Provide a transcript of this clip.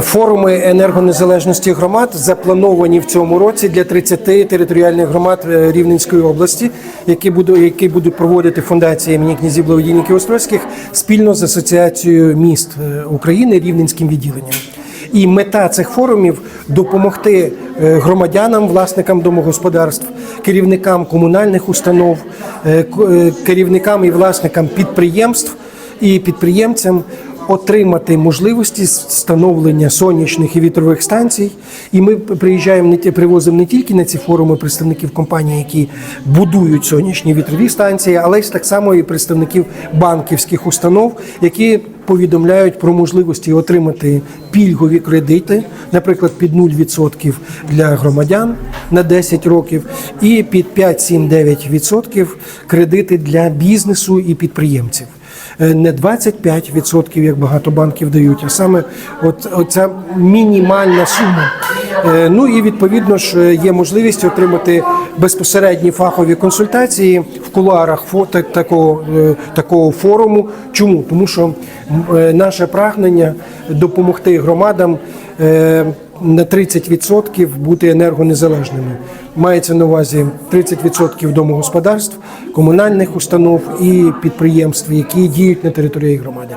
Форуми енергонезалежності громад заплановані в цьому році для 30 територіальних громад е, Рівненської області, які будуть, які будуть проводити фундація імені князів благодійників Острозьких спільно з асоціацією міст е, України Рівненським відділенням. І мета цих форумів допомогти е, громадянам, власникам домогосподарств, керівникам комунальних установ, керівникам і власникам підприємств і підприємцям отримати можливості встановлення сонячних і вітрових станцій. І ми приїжджаємо привозимо не тільки на ці форуми представників компаній, які будують сонячні вітрові станції, але й так само і представників банківських установ, які повідомляють про можливості отримати пільгові кредити, наприклад, під 0% для громадян на 10 років, і під 5-7-9% кредити для бізнесу і підприємців. Е, Не 25%, як багато банків дають, а саме от, оця мінімальна сума. Е, Ну і відповідно ж е, є можливість отримати безпосередні фахові консультації в кулуарах фо- та- такого, е, такого форуму. Чому? Тому що наше прагнення допомогти громадам на 30% бути енергонезалежними. Мається на увазі 30% домогосподарств, комунальних установ і підприємств, які діють на території громади.